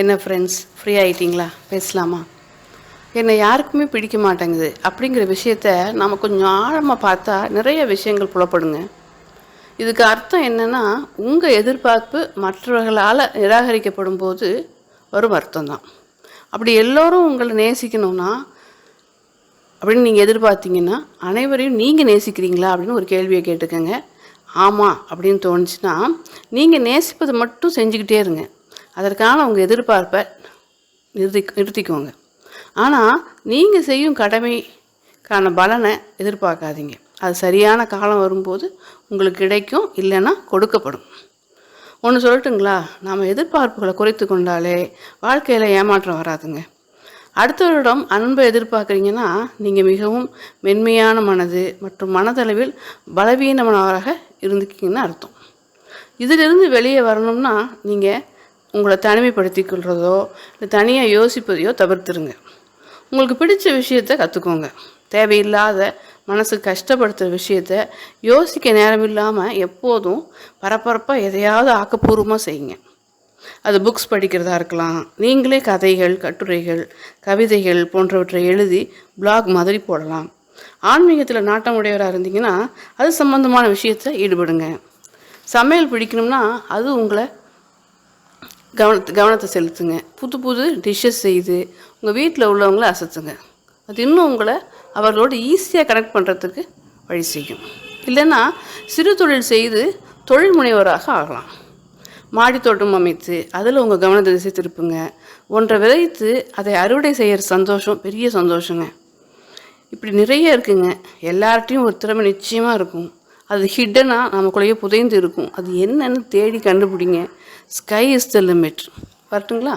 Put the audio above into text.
என்ன friends free ஆகிட்டிங்களா பேசலாமா? என்னை யாருக்குமே பிடிக்க மாட்டேங்குது. அப்படிங்கிற விஷயத்த நம்ம கொஞ்சம் ஆழமாக பார்த்தா நிறைய விஷயங்கள் புலப்படுங்க. இதுக்கு அர்த்தம் என்னென்னா உங்கள் எதிர்பார்ப்பு மற்றவர்களால் நிராகரிக்கப்படும் போது வரும் அர்த்தம் தான் அப்படி எல்லோரும் உங்களை நேசிக்கணும்னா அப்படின்னு நீங்கள் எதிர்பார்த்தீங்கன்னா அனைவரையும் நீங்கள் நேசிக்கிறீங்களா அப்படின்னு ஒரு கேள்வியை கேட்டுக்கோங்க. ஆமாம் அப்படின்னு தோணுச்சுன்னா நீங்கள் நேசிப்பதை மட்டும் செஞ்சுக்கிட்டே இருங்க. அதற்கான உங்கள் எதிர்பார்ப்பை நிறுத்தி நிறுத்திக்கோங்க. ஆனால் நீங்கள் செய்யும் கடமைக்கான பலனை எதிர்பார்க்காதீங்க. அது சரியான காலம் வரும்போது உங்களுக்கு கிடைக்கும் இல்லைன்னா கொடுக்கப்படும். ஒன்று சொல்லட்டுங்களா? நாம் எதிர்பார்ப்புகளை குறைத்து கொண்டாலே வாழ்க்கையில் ஏமாற்றம் வராதுங்க. அடுத்தவரிடம் அன்பை எதிர்பார்க்குறீங்கன்னா நீங்கள் மிகவும் மென்மையான மனது மற்றும் மனதளவில் பலவீனமானவராக இருந்துக்கிங்கன்னு அர்த்தம். இதிலிருந்து வெளியே வரணும்னா நீங்கள் உங்களை தனிமைப்படுத்தி கொள்கிறதோ இல்லை தனியாக யோசிப்பதையோ தவிர்த்துருங்க. உங்களுக்கு பிடிச்ச விஷயத்த கற்றுக்கோங்க தேவையில்லாத மனசு கஷ்டப்படுத்துகிற விஷயத்த யோசிக்க நேரம் இல்லாமல் எப்போதும் பரபரப்பாக எதையாவது ஆக்கப்பூர்வமாக செய்யுங்க. அது புக்ஸ் படிக்கிறதா இருக்கலாம். நீங்களே கதைகள் கட்டுரைகள் கவிதைகள் போன்றவற்றை எழுதி பிளாக் மாதிரி போடலாம். ஆன்மீகத்தில் நாட்டம் உடையவராக இருந்தீங்கன்னா அது சம்பந்தமான விஷயத்தில் ஈடுபடுங்க. சமையல் பிடிக்கணும்னா அது உங்களை கவனத்தை கவனத்தை செலுத்துங்க. புது புது டிஷ்ஷஸ் செய்து உங்கள் வீட்டில் உள்ளவங்கள அசத்துங்க. அது இன்னும் உங்களை அவர்களோடு ஈஸியாக கனெக்ட் பண்ணுறதுக்கு வழி செய்யும். இல்லைன்னா சிறு தொழில் செய்து தொழில் முனைவராக ஆகலாம். மாடி தோட்டம் அமைத்து அதில் உங்கள் கவனத்தை திசை திருப்புங்க. ஒன்றை விதைத்து அதை அறுவடை செய்கிற சந்தோஷம் பெரிய சந்தோஷங்க. இப்படி நிறைய இருக்குங்க. எல்லார்ட்டையும் ஒரு திறமை நிச்சயமாக இருக்கும். அது ஹிட்டனாக நமக்குள்ளேயே புதைந்து இருக்கும். அது என்னன்னு தேடி கண்டுபிடிங்க. ஸ்கை இஸ் த லிமிட் வரட்டுங்களா?